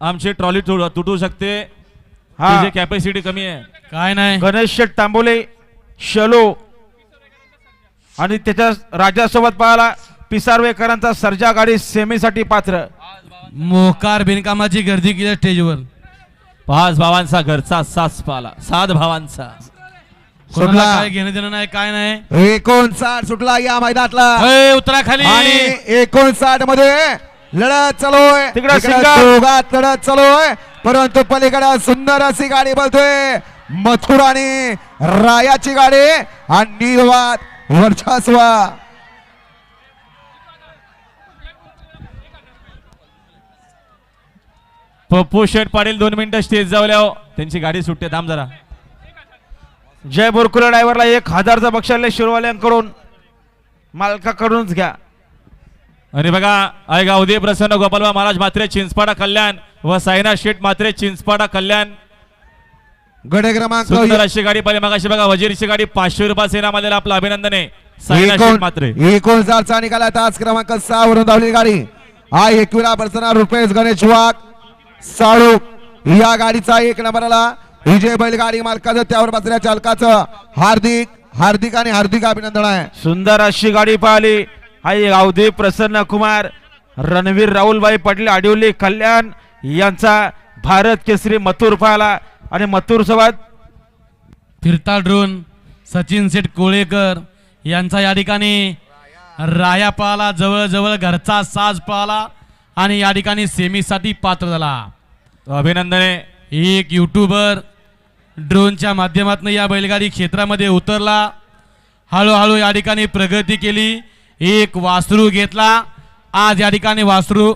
आमची ट्रॉली तुड- तुटू शकते. हा. कॅपॅसिटी कमी आहे. काय नाही. गणेश शेठ तांबोले शलो आणि त्याच्या राजासोबत पाहायला पिसारवेकरांचा सर्जा गाडी सेमीसाठी पात्र. मोकार बिनकामाची गर्दी केली स्टेजवर. पाच भावांचा घरचा सास पाला. सात भावांचा. कोणाला सुटला. काय घेणं देणं नाही काय नाही. एकोणसाठ सुटला या मैदानातला. अय, उतरा खाली. आणि एकोणसाठमध्ये लढत चालूय. तिकडं इकडं सिंगा. दोघात लढत चालूय. परंतु पलीकडे सुंदर अशी गाडी बोलतोय मथुर आणि रायाची गाडी आणि निर्वाद वर्चस्व. पप्पू शेठ पाटील दोन मिनिटं स्टेज जावल्या त्यांची गाडी सुटते. थांब जरा. जय बोरकुले ड्रायव्हरला एक हजारचा बक्षाले शिरवाल्यांकडून मालकाकडूनच घ्या. आणि बघा ऐका उदय प्रसन्न गोपालबा महाराज मात्रे चिंचपाडा कल्याण व साईनाथ शेठ मात्रे चिंचपाडा कल्याण. गडे क्रमांक सुंदर अशी गाडी पाहिली मगाशी बघा वजीरची गाडी पाचशे रुपयाचे इनाम आलेलं आपलं अभिनंदन आहे. साईनाथ शेठ मात्रे एकोण एकोणसाठचा निकाला तास क्रमांक सहा वरून धावलेली गाडी. हा एकविरा पर्सना रुपेश गणेश वाघ साळू या गाडीचा एक नंबरला विजय बैलगाडी मालकाचं त्यावर बसल्या चालकाचं हार्दिक हार्दिक आणि हार्दिक अभिनंदन आहे. सुंदर अशी गाडी पाहिली. आई अवधी प्रसन्न कुमार रणवीर राहुलबाई पाटील आडिवली कल्याण यांचा भारत केसरी मथुर पाहिला आणि मथुर सोबत फिरता ड्रोन सचिन शेठ कोळेकर यांचा या ठिकाणी राया पाला जवळजवळ घरचा साज पाला आणि या ठिकाणी सेमीसाठी पात्र झाला. अभिनंदन. एक युट्यूबर ड्रोनच्या माध्यमातून या बैलगाडी क्षेत्रामध्ये उतरला. हळूहळू या ठिकाणी प्रगती केली. एक वासरू घेतला. आज या ठिकाणी वासरू